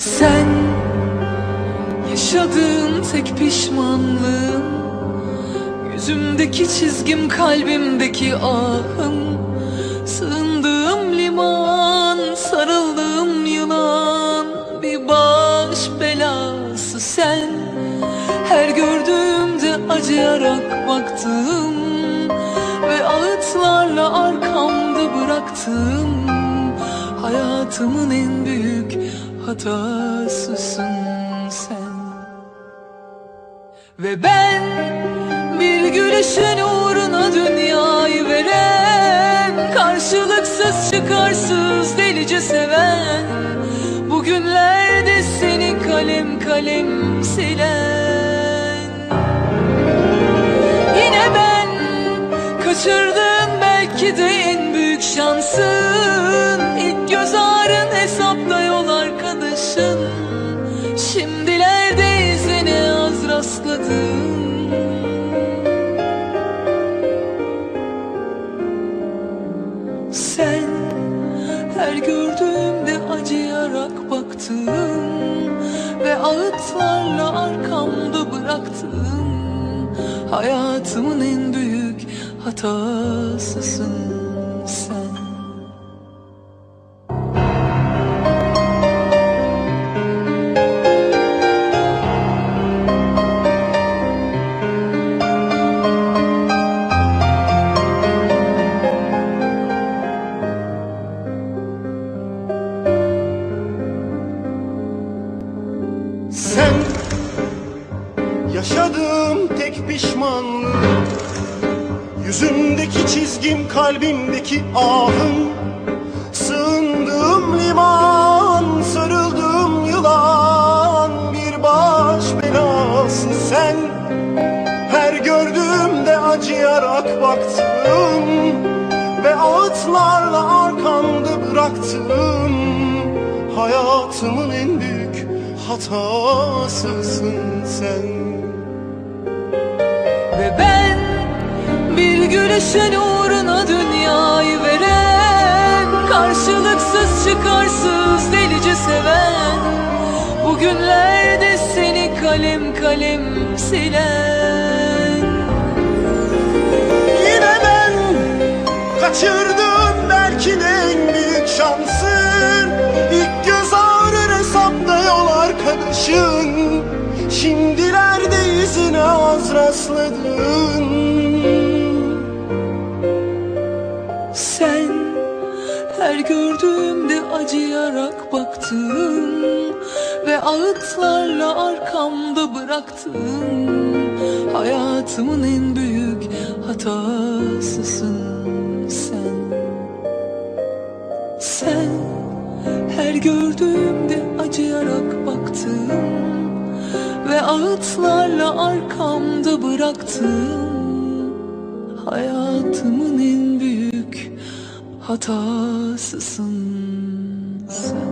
Sen yaşadığın tek pişmanlığım Yüzümdeki çizgim kalbimdeki ahım sen Her gördüğümde acıyarak baktım Ve ağıtlarla arkamda bıraktım Hayatımın en büyük hatasısın sen. Ve ben bir gülüşün uğruna dünyayı veren Karşılıksız çıkarsız kalem silen. Yine ben kaçırdığın belki de en büyük şansın. İlk göz ağrın hesapta yol arkadaşın. Şimdilerde izine az rastladım. Sen her gördüğümde acıyarak baktın ağıtlarla arkamda bıraktın Hayatımın en büyük hatasısın yaşadığım tek pişmanlığım Yüzümdeki çizgim kalbimdeki ahım. Sığındığım liman sarıldığım yılan. Bir baş belası sen. Her gördüğümde acıyarak baktım. Ve ağıtlarla arkamda bıraktım. Hayatımın en büyük hatasısın sen ben bir gülüşün uğruna dünyayı veren Karşılıksız çıkarsız delice seven Bugünlerde seni kalem kalem silen. Yine ben kaçırdım belki de en büyük şansın İlk göz ağrır hesapta yol arkadaşın Şimdilerde izine az rastladın. Sen her gördüğümde acıyarak baktın Ve ağıtlarla arkamda bıraktın. Hayatımın en büyük hatasısın sen. Sen her gördüğümde acıyarak baktın ağıtlarla arkamda bıraktın Hayatımın en büyük hatasısın sen